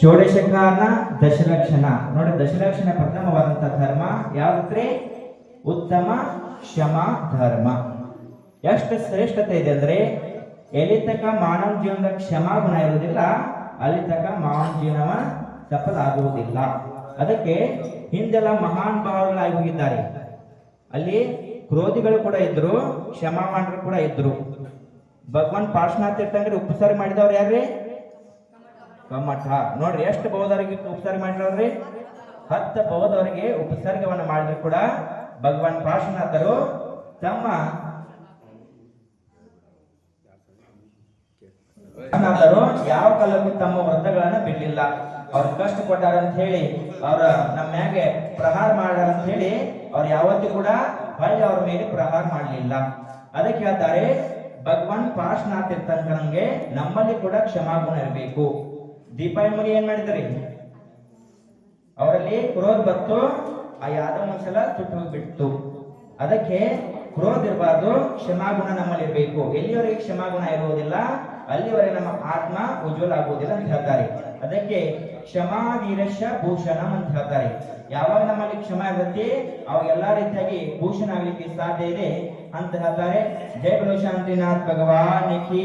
ಷೋಡಶಕಾರನ ದಶಲಕ್ಷಣ. ನೋಡಿ, ದಶಲಕ್ಷಣ ಪ್ರಥಮವಾದಂತಹ ಧರ್ಮ ಯಾವುದ್ರೆ? ಉತ್ತಮ ಕ್ಷಮ ಧರ್ಮ. ಎಷ್ಟು ಶ್ರೇಷ್ಠತೆ ಇದೆ ಅಂದ್ರೆ ಎಲ್ಲಿ ತನಕ ಮಾನವ ಜೀವನದ ಕ್ಷಮ ಗುಣ ಇರುವುದಿಲ್ಲ, ಅಲ್ಲಿ ತನಕ ಮಾನವ ಜೀವನವ ಸಫಲ ಅದಕ್ಕೆ ಹಿಂದೆಲ್ಲ ಮಹಾನ್ ಭಾವಗಳಾಗಿ ಹೋಗಿದ್ದಾರೆ. ಅಲ್ಲಿ ಕ್ರೋಧಿಗಳು ಕೂಡ ಇದ್ರು ಕ್ಷಮಾವಾಣರು ಕೂಡ ಇದ್ರು. ಭಗವಾನ್ ಪಾರ್ಶ್ವನಾಥ್ ತೀರ್ಥಂಕರಿ ಉಪಚಾರ ಮಾಡಿದವ್ರು ಯಾರ್ರಿ? ಕಮ್ಮಠ ನೋಡ್ರಿ, ಎಷ್ಟು ಬೌದ್ಧರಿಗೆ ಉಪಸರ್ಗ ಮಾಡಿರೋದ್ರಿ ಹತ್ತು ಬೌದ್ಧವರಿಗೆ ಉಪಸರ್ಗವನ್ನು ಮಾಡಿದ್ರು ಕೂಡ ಭಗವಾನ್ ಪಾರ್ಶ್ವನಾಥರು ತಮ್ಮ ಯಾವ ಕಾಲಕ್ಕೂ ತಮ್ಮ ವ್ರತಗಳನ್ನ ಬಿಡ್ಲಿಲ್ಲ. ಅವ್ರ ಕಷ್ಟ ಕೊಟ್ಟಾರ ಅಂತ ಹೇಳಿ, ಅವ್ರ ನಮ್ಮ ಮ್ಯಾಗೆ ಪ್ರಹಾರ ಮಾಡ್ಯಾರ ಅಂತ ಹೇಳಿ, ಅವ್ರು ಯಾವತ್ತೂ ಕೂಡ ಹೊಳ್ಳಿ ಅವ್ರ ಮೇಲೆ ಪ್ರಹಾರ ಮಾಡಲಿಲ್ಲ. ಅದಕ್ಕೆ ಹೇಳ್ತಾರೆ, ಭಗವಾನ್ ಪಾರ್ಶ್ವನಾಥ್ ಇರ್ತಕ್ಕಂಗೆ ನಮ್ಮಲ್ಲಿ ಕೂಡ ಕ್ಷಮಾಗುಣ ಇರಬೇಕು. ದೀಪಾವಳಿ ಏನ್ ಮಾಡಿದ್ರಿ ಅವರಲ್ಲಿ ಕ್ರೋಧ ಬತ್ತು ಆ ಯಾದವ ಒಂದ್ಸಲ ಸುಟ್ಟು ಹೋಗ್ಬಿಟ್ಟು ಅದಕ್ಕೆ ಕ್ರೋಧ ಇರಬಾರ್ದು, ಕ್ಷಮಾಗುಣ ನಮ್ಮಲ್ಲಿ ಇರಬೇಕು. ಕ್ಷಮಾಗುಣ ಇರುವುದಿಲ್ಲ, ಅಲ್ಲಿವರೆಗೆ ನಮ್ಮ ಆತ್ಮ ಉಜ್ವಲ ಆಗುವುದಿಲ್ಲ ಅಂತ ಹೇಳ್ತಾರೆ. ಅದಕ್ಕೆ ಕ್ಷಮಾ ನೀರಶ ಭೂಷಣ ಅಂತ ಹೇಳ್ತಾರೆ. ಯಾವಾಗ ನಮ್ಮಲ್ಲಿ ಕ್ಷಮ ಇರುತ್ತೆ, ಅವಾಗ ಎಲ್ಲಾ ರೀತಿಯಾಗಿ ಭೂಷಣ ಆಗ್ಲಿಕ್ಕೆ ಸಾಧ್ಯ ಇದೆ ಅಂತ ಹೇಳ್ತಾರೆ. ಜಯ ಶಾಂತಿನಾಥ್ ಭಗವಾನ್ ಕಿ